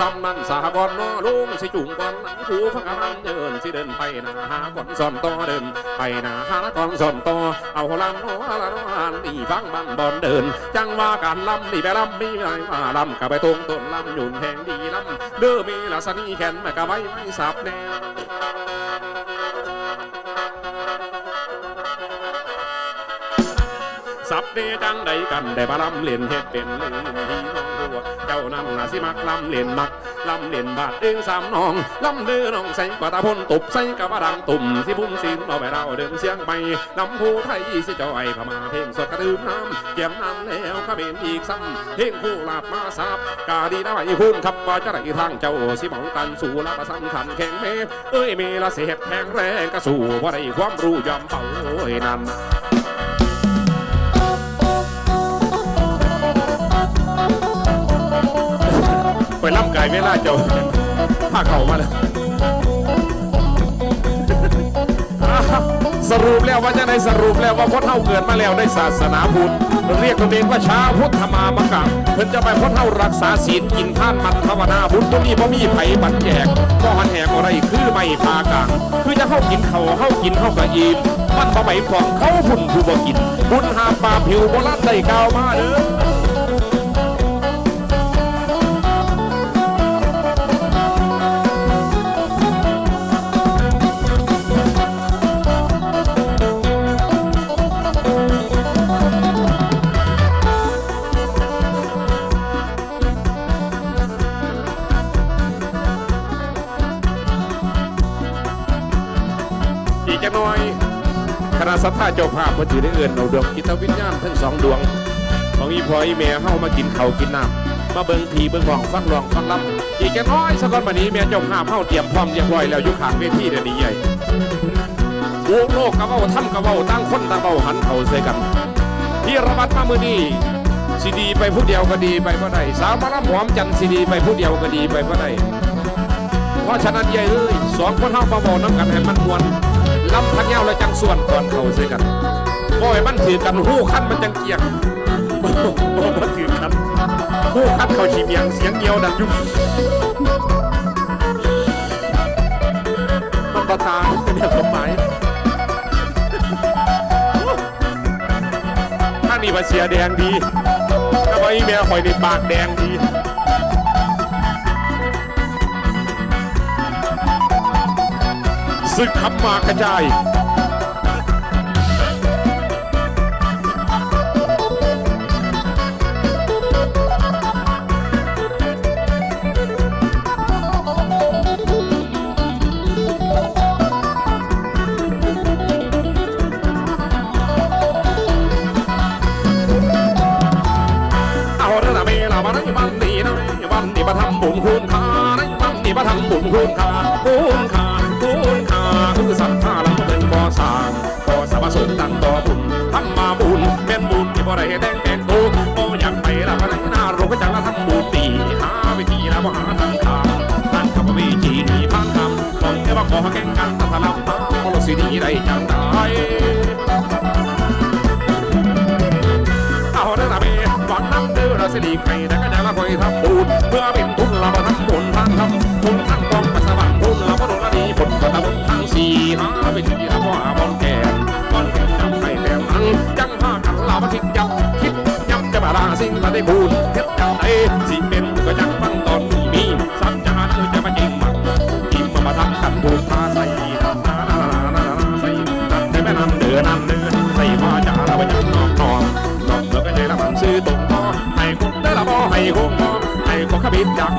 ซ้ำนั่นสากรนอลุงสิจุงก่อนหลังผูฟังกำลังเดินสิเดินไปหนาหาก่อนสอนต่อเดินไปหนาหาก่อนสอนต่อเอาลำโนละโนอันนี่ฟังบังบอนเดิน จังว่าการลำนี่ไปลำมีไรมาลำกับไปตรงต้นลำหยุ่นแห่งดีลำเด้อมีลักษณีแขนแม่กะไว้ไม่สับแนว สับเดจังใดกันได้มาลำเล่นเฮ็ดเป็นลืมที่น้องรัวเจ้านั่นน่ะสิมักลำเล่นมักลำเล่นบาดเองสามน้องลำเดือน้องใส่กว่าตาพนตุบใส่กะว่าดังตุ่มสิพุ่มสินเอาไปเราเดินเสียงไปลำผู้ไทยสิเจ้าไอ้พม่าเพลงสดกระตืมน้ำเจียมน้ำแล้วขเป็นอีกซ้ำเพลงคู่ลาดมาซับกาดีนะไอ้คุณขับว่าจะได้ทางเจ้าสิเหมากันสู่ละประสำคัญแข่งเมเอ้ยเมละเสียแข็งแรงกระสู่ว่าได้ความรู้ยอมเป่าโอ้ยนั่น ไปล่ำไก่เวลาเจ้าผ้าเข่ามาเลยสรุปแล้วว่าจะได้สรุปแล้วว่าพจน์เท่าเกิดมาแล้วในศาสนาพุทธเรียกตัวเองว่าชาพุทธมามกะเพิ่นจะไปพจน์เท่ารักษาศีลกินท่านมันภาวนาบุญตัวนี้บ่มีไผบันแจกก็หันแหกอะไรคือไม่พากลางคือจะเข้ากินเขาเข้ากินเข้ากะอิ่มมันบ่ไหมฟองเขาพุ่นผู้บ่กินบุญหาปลาผิวโบราณได้กาวมาเด้อ จักหน่อยคณะสัทธาเจ้าภาพมาถือได้เอินเอาดวงจิตวิญญาณทั้งสองดวง ของอีพออีแม่เฮามากินเขากินน้ำมาเบิ่งผีเบิ่งหองฟังรองฟังลำอีกจักน้อยสักวันบัดนี้แม่เจ้าภาพเฮาเตรียมพร้อมเรียบร้อยแล้วอยู่ข้างเวทีเดี๋ยวนี้ใหญ่โอ้โลกกะเว้าทำกะเว้าตั้งคนตั้งเว้าหันเขาใส่กันที่ระบัดมามื้อนี้สิดีไปผู้เดียวก็ดีไปบ่ได้สาวมาลำหอมจันสิดีไปผู้เดียวก็ดีไปบ่ได้เพราะฉะนั้นใหญ่เอ้ยสองคนเฮามาบอกน้ำกันให้มันมวน ลำพันเงาแล้วจังส่วนก่อนเขาใส่กันบ่ให้มันถือกันหู้คันมันจังเกียงบ่บ่บ่ถือกันหู้คันเขาชีเมียงเสียงเงียวดังยุ่ต้องประทาเนี่ยสมหมายถ้านี่มาเสียแดงดีถ้าว่าอีเมียคอยในปากแดงดี ศึกคำมากระจายเอาเรื่องละเมลามาในวันนี้นะวันนี้มาทำบุญคุณค่าในวันนี้มาทำบุญคุณค่าคุณค่า องแค่งกันถ้าลำตาบ่รู้สิดีได้จังไดเอาเด้อละเมหวังน้ำเด้อละสิริไก่แต่ก็จะละคอยทำบุญเพื่อเป็นทุนเรามาทำบุญทางทำบุญทางกองปัสสาวะบุญเราก็โดนละดีผลก็ทำทางสี่หาเป็นที่ละว่าบอนแก่บอนแก่จำไปแต่มังจังห้ากันเรามาคิดยับคิดยับจะมาลาสิ่งละได้บุญเฮ็ดจังไดสิ ม่นำเดือนั่นเดือใส่มาจาเราไปยังนอกนอนนอกเมื่อก็ใจละมันซื้อตรงต่อให้คุณได้ละบ่ให้คงต่อให้ก็ขบิดจา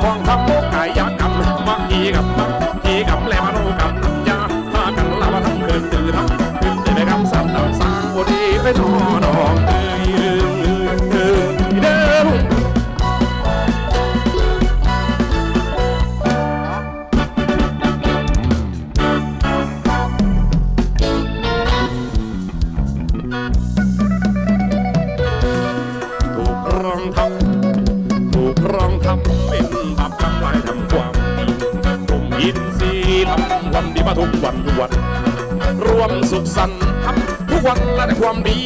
เป็นบาปกรรมลายทำความดีผมยินสีทำความดีมาทุกวันทุกวัน รวมสุขสันต์ทำทุกวันและแต่ความดี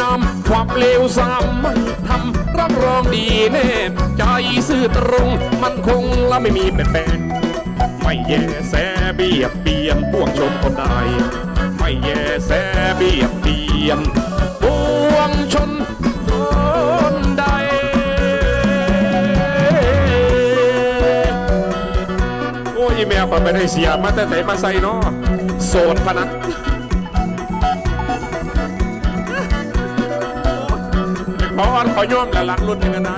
งาม ความเลวสามไม่ทำรับรองดีแน่ใจซื่อตรงมันคงและไม่มีแปลกไม่แย่แสเบียดเบียนพวกชมคนใดไม่แย่แสเบียดเบียนปวงชน อ้ยแม่ไปได้เสียมาแต่ไหนมาใส่เนาะโสดพะนะขออันขอโยมและหลักรุ่นหนึ่งกันนะ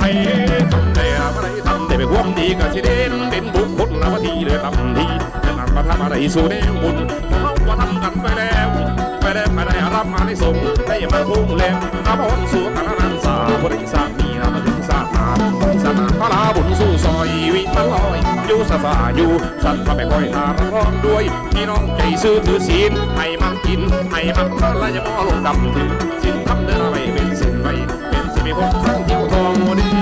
ให้ทำได้อะไรทำได้ไปควมดีก็สิเด่นเป็นบุคคลละวทีเลยทำดีจะนำมาทำอะไรสู่แนวบุญ กันไปแล้วไปแล้วไปได้รับมาในสงได้มาคุ้งแรงอาพรสู่กันนันสาบริสามีนามาถึงสานาสานาพระลาบุญสู่ซอยวิมันลอยอยู่สฟาอยู่สันพระไปคอยทาร้องด้วยพี่น้องใจซื้อถือศีลให้มันกินให้มันทานและยมอลงดำถือสินทำเดินไปเป็นสิ่งไปเป็นสิมีคนทั้งเที่ยวทองดีไม่น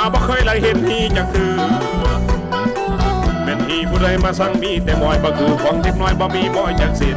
าบ่เคยได้เห็นที่จะคือเป็นที่ผู้ใดมาสั่งมีแต่มอยบ่คือของทิพน้อยบ่มีมอยจากสิ้น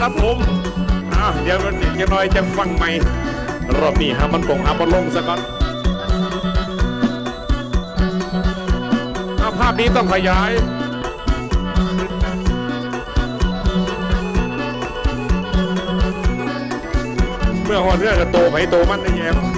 ครับผมอะเดี๋ยวเดี๋ยวน้อยจะฟังใหม่รอบนี้หามันคงอามันลงซะก่อนอาภาพนี้ต้องขยายเมื่อหอนเรื่องกับโตไผโตมันได้แย้ม